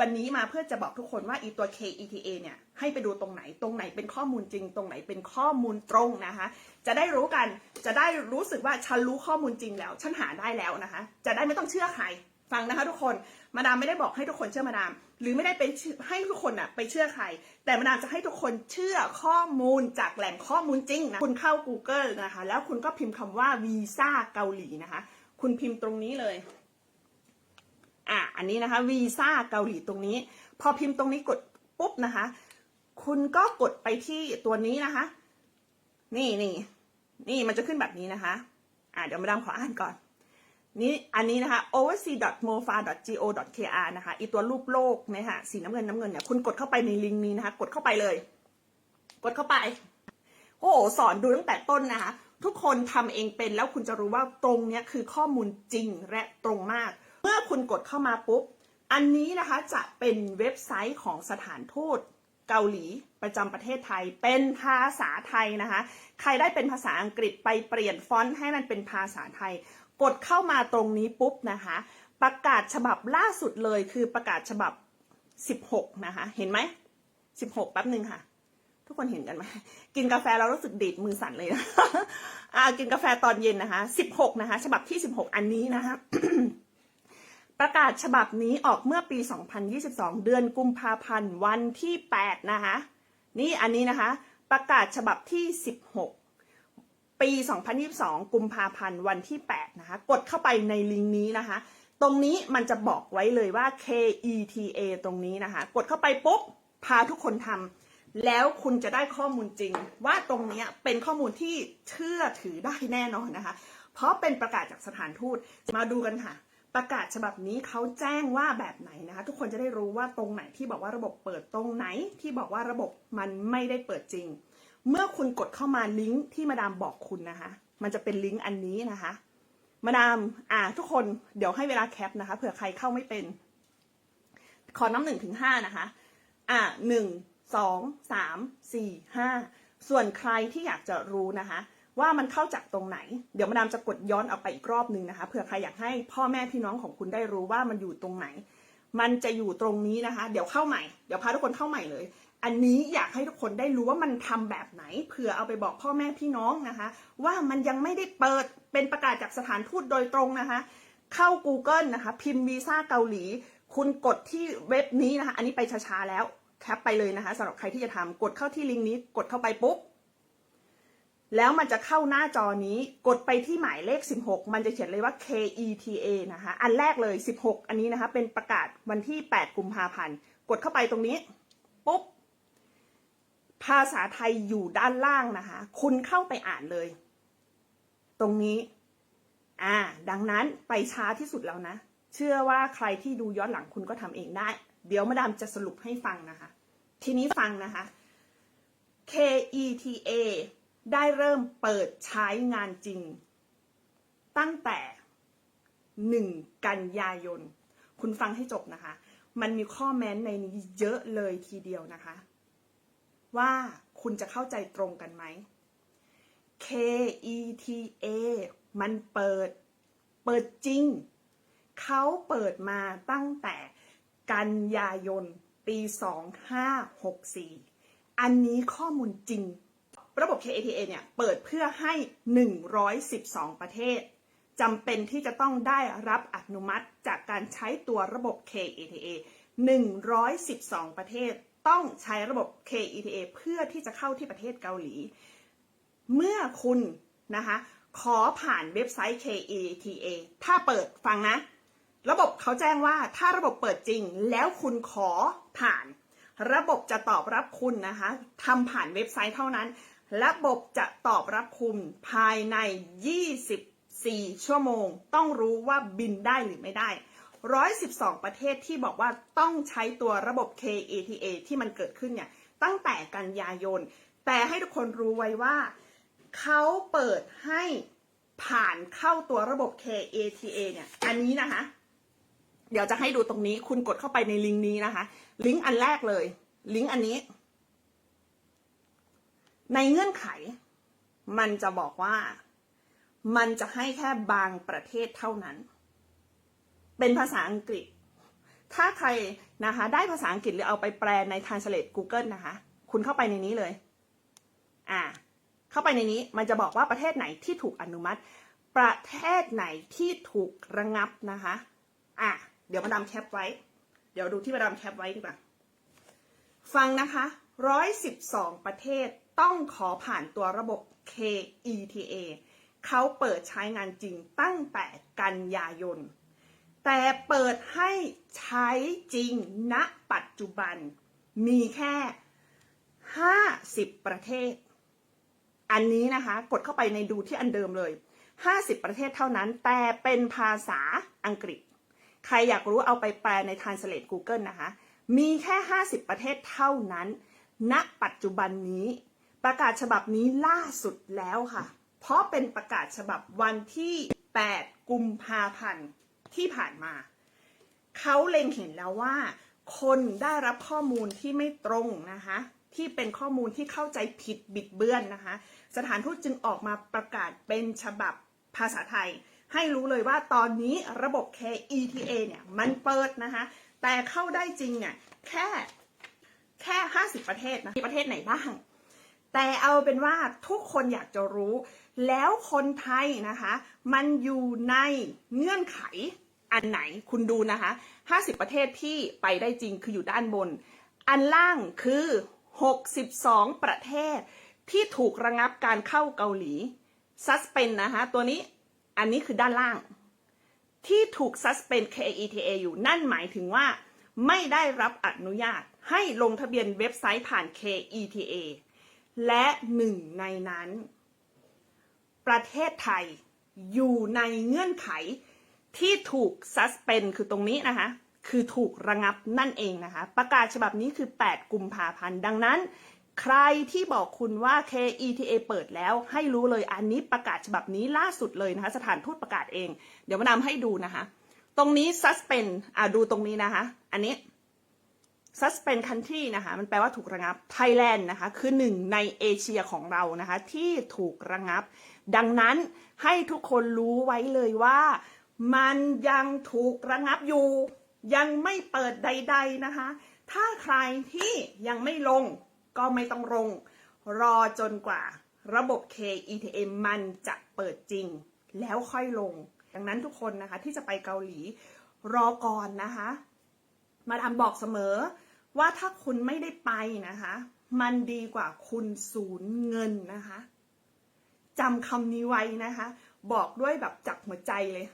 วันนี้มาเพื่อจะบอกทุกคนว่าอีตัว KETA เนี่ยให้ไปดูตรงไหนตรงไหนเป็นข้อมูลจริง ตรงไหนเป็นข้อมูลตรงนะคะ จะได้รู้กันจะได้รู้สึกว่าฉันรู้ข้อมูลจริงแล้ว ฉันหาได้แล้วนะคะ จะได้ไม่ต้องเชื่อใครฟังนะคะทุกคนมาดามไม่ได้บอกให้ทุกคนเชื่อมาดาม หรือไม่ได้ไปเชื่อให้ทุกคนอะไปเชื่อใคร แต่มาดามจะให้ทุกคนเชื่อข้อมูลจากแหล่งข้อมูลจริงนะคุณเข้า Google นะคะ แล้วคุณก็พิมพ์คำว่าวีซ่าเกาหลีนะคะ คุณพิมพ์ตรงนี้เลย อะอันนี้นะคะวีซ่าเกาหลีตรงนี้ พอพิมพ์ตรงนี้กดปุ๊บนะคะ คุณก็กดไปที่ตัวนี้นะคะ นี่นี่นี่มันจะขึ้นแบบนี้นะคะ อะเดี๋ยวมาดามขออ่านก่อน นี่อันนี้นะคะ oversea.mofa.go.kr นะคะอีตัวรูปโลกเนี่ยค่ะสีน้ำเงินน้ำเงินเนี่ยคุณกดเข้าไปในลิงก์นี้นะคะ กดเข้าไปเลย กดเข้าไปโอ้โหสอนดูตั้งแต่ต้นนะคะ ทุกคนทำเองเป็นแล้วคุณจะรู้ว่าตรงเนี้ยคือข้อมูลจริงและตรงมาก เมื่อคุณกดเข้ามาปุ๊บ อันนี้นะคะจะเป็นเว็บไซต์ของสถานทูตเกาหลีประจำประเทศไทย เป็นภาษาไทยนะคะ ใครได้เป็นภาษาอังกฤษไปเปลี่ยนฟอนต์ให้มันเป็นภาษาไทย กดเข้ามาตรงนี้ปุ๊บนะคะ ประกาศฉบับล่าสุดเลยคือประกาศฉบับ 16 นะคะ เห็นไหม 16 แป๊บหนึ่งค่ะ ทุกคนเห็นกันไหม กินกาแฟเรารู้สึกดีดมือสั่นเลยนะกินกาแฟตอนเย็นนะคะ 16 นะคะ ฉบับที่ 16 อันนี้นะคะ ประกาศฉบับนี้ออกเมื่อปี 2022 เดือนกุมภาพันธ์วันที่ 8 นะคะนี่อันนี้นะคะ ประกาศฉบับที่ 16 ปี 2022 กุมภาพันธ์วันที่ 8 นะคะ กดเข้าไปในลิงก์นี้นะคะ ตรงนี้มันจะบอกไว้เลยว่า KETA ตรงนี้นะคะ กดเข้าไปปุ๊บ พาทุกคนทำแล้วคุณจะได้ข้อมูลจริง ว่าตรงนี้เป็นข้อมูลที่เชื่อถือได้แน่นอนนะคะ เพราะเป็นประกาศจากสถานทูตมาดูกันค่ะ ประกาศฉบับนี้เขาแจ้งว่าแบบไหนนะคะ ทุกคนจะได้รู้ว่าตรงไหนที่บอกว่าระบบเปิดตรงไหนที่บอกว่าระบบมันไม่ได้เปิดจริง เมื่อคุณกดเข้ามาลิงก์ที่มาดามบอกคุณนะคะ มันจะเป็นลิงก์อันนี้นะคะ มาดามอ่าทุกคนเดี๋ยวให้เวลาแคปนะคะเผื่อใครเข้าไม่เป็น ขอน้ำหนึ่งถึงห้านะคะ อ่าหนึ่งสองสามสี่ห้าส่วนใครที่อยากจะรู้นะคะ ว่ามันเข้าจากตรงไหน เดี๋ยวมาดามจะกดย้อนออกไปอีกรอบหนึ่งนะคะเผื่อใครอยากให้พ่อแม่พี่น้องของคุณได้รู้ว่ามันอยู่ตรงไหน มันจะอยู่ตรงนี้นะคะ เดี๋ยวเข้าใหม่เดี๋ยวพาทุกคนเข้าใหม่เลย อันนี้อยากให้ทุกคนได้รู้ว่ามันทำแบบไหนเผื่อเอาไปบอกพ่อแม่พี่น้องนะคะ ว่ามันยังไม่ได้เปิดเป็นประกาศจากสถานทูตโดยตรงนะคะ เข้า Google นะคะ พิมพ์วีซ่าเกาหลี คุณกดที่เว็บนี้นะคะ อันนี้ไปช้าๆแล้วแคปไปเลยนะคะสำหรับใครที่จะทำกดเข้าที่ลิงก์นี้กดเข้าไปปุ๊บ แล้วมันจะเข้าหน้าจอนี้กดไปที่หมายเลข 16 มันจะเขียนเลยว่า KETA นะคะ อันแรกเลย 16 อันนี้นะคะ เป็นประกาศวันที่ 8 กุมภาพันธ์ กดเข้าไปตรงนี้ ปุ๊บ ภาษาไทยอยู่ด้านล่างนะคะ คุณเข้าไปอ่านเลย ตรงนี้ อ่า ดังนั้นไปช้าที่สุดแล้วนะ เชื่อว่าใครที่ดูย้อนหลังคุณก็ทำเองได้ เดี๋ยวมาดามจะสรุปให้ฟังนะคะ ทีนี้ฟังนะคะ KETA ได้เริ่มเปิดใช้งานจริง ตั้งแต่ 1 กันยายน คุณฟังให้จบนะคะ มันมีข้อแม้นในนี้เยอะเลยทีเดียวนะคะ ว่าคุณจะเข้าใจตรงกันไหม KETA มันเปิด เปิดจริง เขาเปิดมาตั้งแต่กันยายนปี 2564 อันนี้ข้อมูลจริง ระบบ KATA เนี่ยเปิดเพื่อให้ 112 ประเทศจำเป็นที่จะต้องได้รับอนุมัติจากการใช้ตัวระบบ KATA 112 ประเทศต้องใช้ระบบ KETA เพื่อที่จะเข้าที่ประเทศเกาหลี เมื่อคุณนะคะขอผ่านเว็บไซต์ KETA ถ้าเปิดฟังนะ ระบบเขาแจ้งว่าถ้าระบบเปิดจริงแล้วคุณขอผ่าน ระบบจะตอบรับคุณนะคะทำผ่านเว็บไซต์เท่านั้น ระบบจะตอบรับคุณภายใน 24 ชั่วโมง ต้องรู้ว่าบินได้หรือไม่ได้ 112 ประเทศที่บอกว่าต้องใช้ตัวระบบ KATA ที่มันเกิดขึ้นเนี่ย ตั้งแต่กันยายน แต่ให้ทุกคนรู้ไว้ว่า เขาเปิดให้ผ่านเข้าตัวระบบ KATA เนี่ย อันนี้นะคะ เดี๋ยวจะให้ดูตรงนี้ คุณกดเข้าไปในลิงก์นี้นะคะ ลิงก์อันแรกเลย ลิงก์อันนี้ ในเงื่อนไข มันจะบอกว่า มันจะให้แค่บางประเทศเท่านั้น เป็นภาษาอังกฤษ ถ้าใครนะคะ ได้ภาษาอังกฤษหรือเอาไปแปลใน Translate Google นะคะ คุณเข้าไปในนี้เลย อ่า เข้าไปในนี้มันจะบอกว่าประเทศไหนที่ถูกอนุมัติ ประเทศไหนที่ถูกระงับนะคะ อะ เดี๋ยวมาดามแคปไว้ เดี๋ยวดูที่มาดามแคปไว้ดีกว่า ฟังนะคะ112ประเทศ ต้องขอผ่านตัวระบบ KETA เขาเปิดใช้งานจริงตั้งแต่กันยายน แต่เปิดให้ใช้จริงณปัจจุบัน มีแค่ 50 ประเทศ อันนี้นะคะ กดเข้าไปในดูที่อันเดิมเลย 50 ประเทศเท่านั้น แต่เป็นภาษาอังกฤษ ใครอยากรู้เอาไปแปลใน Translate Google นะคะ มีแค่ 50 ประเทศเท่านั้น ณ ปัจจุบันนี้ ประกาศฉบับนี้ล่าสุดแล้วค่ะ เพราะเป็นประกาศฉบับวันที่ 8 กุมภาพันธ์ที่ผ่านมา เขาเล็งเห็นแล้วว่า คนได้รับข้อมูลที่ไม่ตรงนะคะ ที่เป็นข้อมูลที่เข้าใจผิดบิดเบือนนะคะ สถานทูตจึงออกมาประกาศเป็นฉบับภาษาไทย ให้รู้เลยว่าตอนนี้ระบบ KETA เนี่ยมันเปิดนะคะ แต่เข้าได้จริงเนี่ยแค่แค่ 50 ประเทศนะ มีประเทศไหนบ้าง แต่เอาเป็นว่าทุกคนอยากจะรู้ แล้วคนไทยนะคะ มันอยู่ในเงื่อนไขอันไหนคุณดูนะคะ 50 ประเทศที่ไปได้จริงคืออยู่ด้านบน อันล่างคือ 62 ประเทศที่ถูกระงับการเข้าเกาหลี suspend นะคะตัวนี้อันนี้คือด้านล่าง ที่ถูก suspend KETA อยู่นั่นหมายถึงว่า ไม่ได้รับอนุญาตให้ลงทะเบียนเว็บไซต์ผ่าน KETA และหนึ่งในนั้น ประเทศไทยอยู่ในเงื่อนไขที่ถูก suspend คือตรงนี้นะคะ คือถูกระงับนั่นเองนะคะ ประกาศฉบับนี้คือ 8 กุมภาพันธ์ ดังนั้น ใครที่บอกคุณว่า KETA เปิดแล้วให้รู้เลยอันนี้ประกาศฉบับนี้ล่าสุดเลยนะคะ สถานทูตประกาศเอง เดี๋ยวมานำให้ดูนะคะ ตรงนี้ suspend อะดูตรงนี้นะคะ อันนี้ suspend country นะคะมันแปลว่าถูกระงับ Thailand นะคะคือหนึ่งในเอเชียของเรานะคะที่ถูกระงับ ดังนั้นให้ทุกคนรู้ไว้เลยว่า มันยังถูกระงับอยู่ ยังไม่เปิดใด ๆนะคะ ถ้าใครที่ยังไม่ลงก็ไม่ต้องลง รอจนกว่าระบบ KETA มันจะเปิดจริง แล้วค่อยลง ดังนั้นทุกคนนะคะที่จะไปเกาหลีรอก่อนนะคะ มาทำบอกเสมอ ว่าถ้าคุณไม่ได้ไปนะคะ มันดีกว่าคุณสูญเงินนะคะจำคำนี้ไว้นะคะ บอกด้วยแบบจากหัวใจเลย